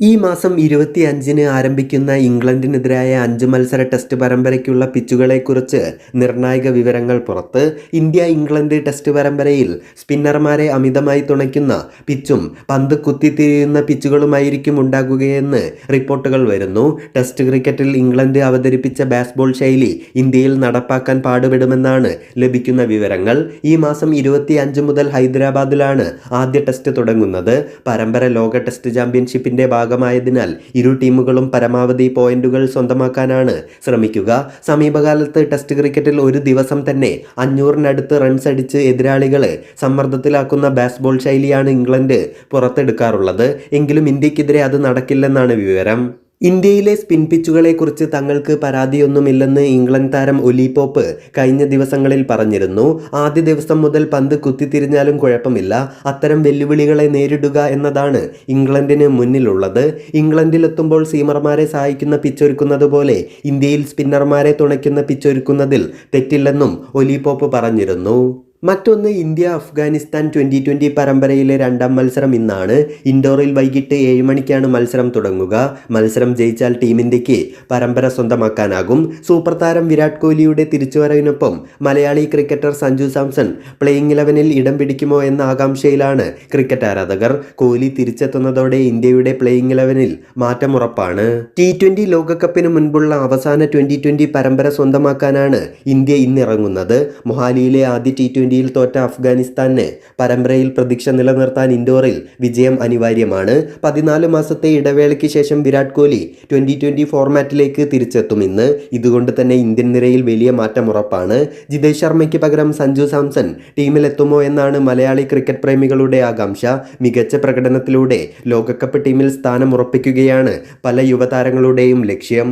ഈ മാസം ഇരുപത്തി അഞ്ചിന് ആരംഭിക്കുന്ന ഇംഗ്ലണ്ടിനെതിരായ അഞ്ച് മത്സര ടെസ്റ്റ് പരമ്പരയ്ക്കുള്ള പിച്ചുകളെക്കുറിച്ച് നിർണായക വിവരങ്ങൾ പുറത്ത് ഇന്ത്യ ഇംഗ്ലണ്ട് ടെസ്റ്റ് പരമ്പരയിൽ സ്പിന്നർമാരെ അമിതമായി തുണയ്ക്കുന്ന പിച്ചും പന്ത് കുത്തിത്തിരിയുന്ന പിച്ചുകളുമായിരിക്കും ഉണ്ടാകുകയെന്ന് റിപ്പോർട്ടുകൾ വരുന്നു. ടെസ്റ്റ് ക്രിക്കറ്റിൽ ഇംഗ്ലണ്ട് അവതരിപ്പിച്ച ബാസ്ബോൾ ശൈലി ഇന്ത്യയിൽ നടപ്പാക്കാൻ പാടുപെടുമെന്നാണ് ലഭിക്കുന്ന വിവരങ്ങൾ. ഈ മാസം ഇരുപത്തി അഞ്ച് മുതൽ ഹൈദരാബാദിലാണ് ആദ്യ ടെസ്റ്റ് തുടങ്ങുന്നത്. പരമ്പര ലോക ടെസ്റ്റ് ചാമ്പ്യൻഷിപ്പിന്റെ ഭാഗമായതിനാൽ ഇരു ടീമുകളും പരമാവധി പോയിന്റുകൾ സ്വന്തമാക്കാനാണ് ശ്രമിക്കുക. സമീപകാലത്ത് ടെസ്റ്റ് ക്രിക്കറ്റിൽ ഒരു ദിവസം തന്നെ അഞ്ഞൂറിനടുത്ത് റൺസ് അടിച്ച് എതിരാളികളെ സമ്മർദ്ദത്തിലാക്കുന്ന ബാസ്ബോൾ ശൈലിയാണ് ഇംഗ്ലണ്ട് പുറത്തെടുക്കാറുള്ളത്. എങ്കിലും ഇന്ത്യക്കെതിരെ അത് നടക്കില്ലെന്നാണ് വിവരം. ഇന്ത്യയിലെ സ്പിൻ പിച്ചുകളെക്കുറിച്ച് തങ്ങൾക്ക് പരാതിയൊന്നുമില്ലെന്ന് ഇംഗ്ലണ്ട് താരം ഒലി പോപ്പ് കഴിഞ്ഞ ദിവസങ്ങളിൽ പറഞ്ഞിരുന്നു. ആദ്യ ദിവസം മുതൽ പന്ത് കുത്തിത്തിരിഞ്ഞാലും കുഴപ്പമില്ല. അത്തരം വെല്ലുവിളികളെ നേരിടുക എന്നതാണ് ഇംഗ്ലണ്ടിന് മുന്നിലുള്ളത്. ഇംഗ്ലണ്ടിലെത്തുമ്പോൾ സീമർമാരെ സഹായിക്കുന്ന പിച്ചൊരുക്കുന്നത് പോലെ ഇന്ത്യയിൽ സ്പിന്നർമാരെ തുണയ്ക്കുന്ന പിച്ചൊരുക്കുന്നതിൽ തെറ്റില്ലെന്നും ഒലി പോപ്പ് പറഞ്ഞിരുന്നു. മറ്റൊന്ന് ഇന്ത്യ അഫ്ഗാനിസ്ഥാൻ ട്വന്റി ട്വന്റി പരമ്പരയിലെ രണ്ടാം മത്സരം ഇന്നാണ്. ഇൻഡോറിൽ വൈകിട്ട് ഏഴ് മണിക്കാണ് മത്സരം തുടങ്ങുക. മത്സരം ജയിച്ചാൽ ടീം ഇന്ത്യയ്ക്ക് പരമ്പര സ്വന്തമാക്കാനാകും. സൂപ്പർ താരം വിരാട് കോഹ്ലിയുടെ തിരിച്ചുവരവിനൊപ്പം മലയാളി ക്രിക്കറ്റർ സഞ്ജു സാംസൺ പ്ലേയിങ് ഇലവനിൽ ഇടം പിടിക്കുമോ എന്ന ആകാംക്ഷയിലാണ് ക്രിക്കറ്റ് ആരാധകർ. കോഹ്ലി തിരിച്ചെത്തുന്നതോടെ ഇന്ത്യയുടെ പ്ലേയിങ് ഇലവനിൽ മാറ്റമുറപ്പാണ്. ടി ട്വന്റി ലോകകപ്പിന് മുൻപുള്ള അവസാന ട്വന്റി ട്വന്റി പരമ്പര സ്വന്തമാക്കാനാണ് ഇന്ത്യ ഇന്നിറങ്ങുന്നത്. മൊഹാലിയിലെ ആദ്യ ടി ട്വന്റിയിൽ തോറ്റ അഫ്ഗാനിസ്ഥാന് പരമ്പരയിൽ പ്രതീക്ഷ നിലനിർത്താൻ ഇൻഡോറിൽ വിജയം അനിവാര്യമാണ്. പതിനാല് മാസത്തെ ഇടവേളയ്ക്ക് ശേഷം വിരാട് കോഹ്ലി ട്വന്റി ഫോർമാറ്റിലേക്ക് തിരിച്ചെത്തും ഇന്ന്. ഇതുകൊണ്ട് തന്നെ ഇന്ത്യൻ നിരയിൽ വലിയ മാറ്റം ഉറപ്പാണ്. ജിതേഷ് ശർമ്മയ്ക്ക് പകരം സഞ്ജു സാംസൺ ടീമിലെത്തുമോ എന്നാണ് മലയാളി ക്രിക്കറ്റ് പ്രേമികളുടെ ആകാംക്ഷ. മികച്ച പ്രകടനത്തിലൂടെ ലോകകപ്പ് ടീമിൽ സ്ഥാനം ഉറപ്പിക്കുകയാണ് പല യുവതാരങ്ങളുടെയും ലക്ഷ്യം.